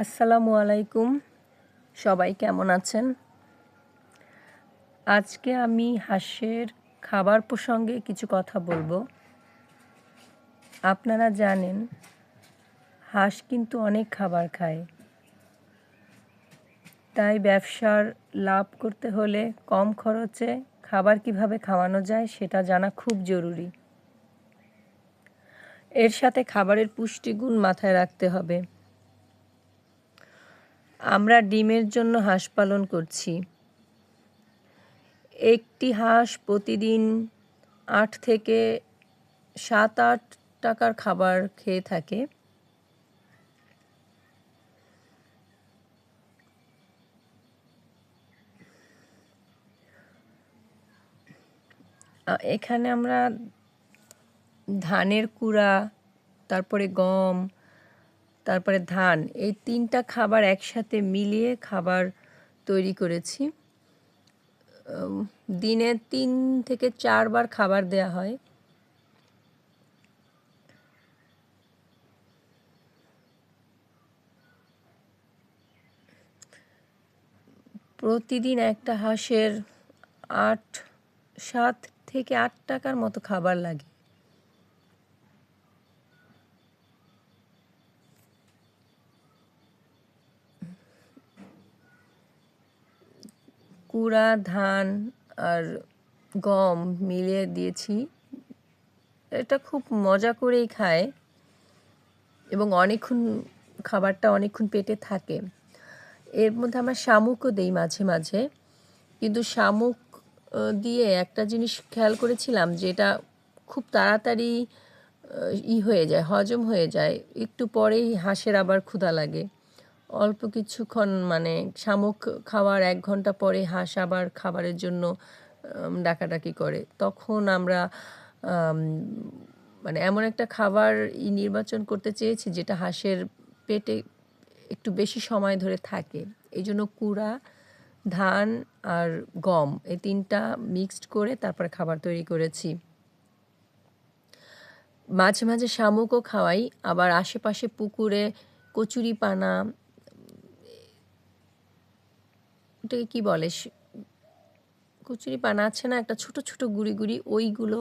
আসসালামু আলাইকুম। সবাই কেমন আছেন? আজকে আমি হাঁসের খাবার প্রসঙ্গে কিছু কথা বলব। আপনারা জানেন, হাঁস কিন্তু অনেক খাবার খায়। তাই ব্যবসার লাভ করতে হলে কম খরচে খাবার কীভাবে খাওয়ানো যায় সেটা জানা খুব জরুরি। এর সাথে খাবারের পুষ্টিগুণ মাথায় রাখতে হবে। আমরা ডিমের জন্য হাঁস পালন করছি। একটি হাঁস প্রতিদিন আট থেকে সাত, আট টাকার খাবার খেয়ে থাকে। এখানে আমরা ধানের কুড়া, তারপরে গম তারপরে ধান। এই তিনটা খাবার একসাথে মিলিয়ে খাবার তৈরি করেছি। দিনে তিন থেকে চারবার খাবার দেয়া হয়। প্রতিদিন একটা হাঁসের আট, সাত থেকে আট টাকার মতো খাবার লাগে। কুড়া, ধান আর গম মিলিয়ে দিয়েছি। এটা খুব মজা করেই খায় এবং অনেকক্ষণ খাবারটা অনেকক্ষণ পেটে থাকে। এর মধ্যে আমরা শামুকও দেই মাঝে মাঝে। কিন্তু শামুক দিয়ে একটা জিনিস খেয়াল করেছিলাম যেটা খুব তাড়াতাড়ি ই হয়ে যায়, হজম হয়ে যায়। একটু পরেই হাঁসের আবার ক্ষুধা লাগে। অল্প কিছুক্ষণ মানে শামুক খাওয়ার এক ঘণ্টা পরে হাঁস আবার খাবারের জন্য ডাকাডাকি করে। তখন আমরা মানে এমন একটা খাবার নির্বাচন করতে চেয়েছি যেটা হাঁসের পেটে একটু বেশি সময় ধরে থাকে। এই জন্য কুড়া, ধান আর গম এই তিনটা মিক্সড করে তারপরে খাবার তৈরি করেছি। মাঝে মাঝে শামুকও খাওয়াই, আবার আশেপাশে পুকুরে কচুরি পানা ওটাকে কী বলে? কচুরি পানা আছে না? একটা ছোট ছোট গুড়ি গুড়ি ওইগুলো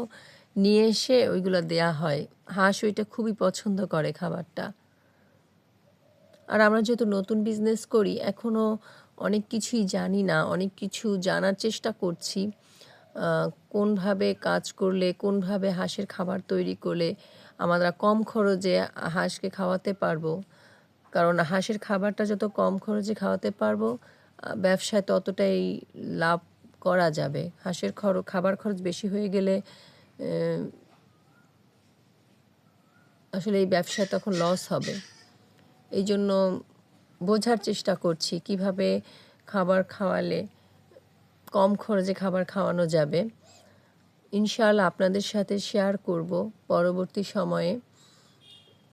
নিয়ে এসে ওইগুলো দেয়া হয়। হাঁস ওইটা খুবই পছন্দ করে খাবারটা। আর আমরা যেহেতু নতুন বিজনেস করি এখনও অনেক কিছুই জানি না, অনেক কিছু জানার চেষ্টা করছি। কোনভাবে কাজ করলে, কোনভাবে হাঁসের খাবার তৈরি করলে আমরা কম খরচে হাঁসকে খাওয়াতে পারব? কারণ হাঁসের খাবারটা যত কম খরচে খাওয়াতে পারব ব্যবসায় ততটাই লাভ করা যাবে। হাঁসের খর, খাবার খরচ বেশি হয়ে গেলে আসলে এই ব্যবসায় তখন লস হবে। এই জন্য বোঝার চেষ্টা করছি কীভাবে খাবার খাওয়ালে কম খরচে খাবার খাওয়ানো যাবে। ইনশাআল্লাহ আপনাদের সাথে শেয়ার করব। পরবর্তী সময়ে